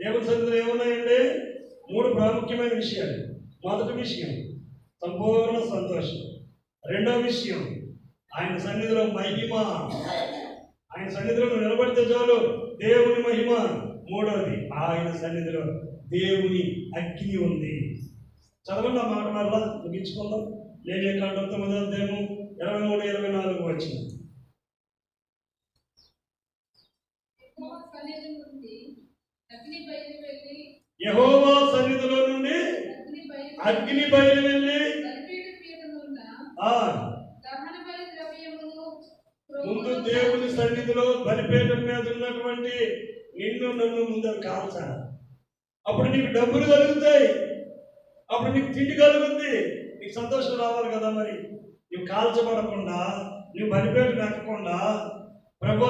దేవుని సన్నిధిలో ఏమున్నాయండి మూడు ప్రాముఖ్యమైన విషయాలు. మొదటి విషయం సంపూర్ణ సంతోషం. రెండో విషయం ఆయన సన్నిధిలో మహిమ. ఆయన సన్నిధిలో నువ్వు నిలబడితే చాలు దేవుని మహిమ. మూడవది ఆయన సన్నిధిలో దేవుని అగ్ని ఉంది. చదవండి ఆ మాట మరలా ముగించుకుందాం. లేవే కాండం తొమ్మిదో అధ్యాయము ఇరవై మూడు ఇరవై నాలుగు వచ్చింది అగ్ని యహోవా సన్నిధిలో నుండి అగ్ని బయలు వెళ్ళి మీద దేవుని సన్నిధిలో బలిపీఠం మీద ఉన్నటువంటి నిన్ను నన్ను ముందు కాల్చాలి అప్పుడు నీకు డబ్బులు కలుగుతాయి. అప్పుడు నీకు తిండి కలుగుతుంది నీకు సంతోషం రావాలి కదా మరి. నువ్వు కాల్చబడకుండా నువ్వు బలిపేట ఎక్కకుండా ప్రభు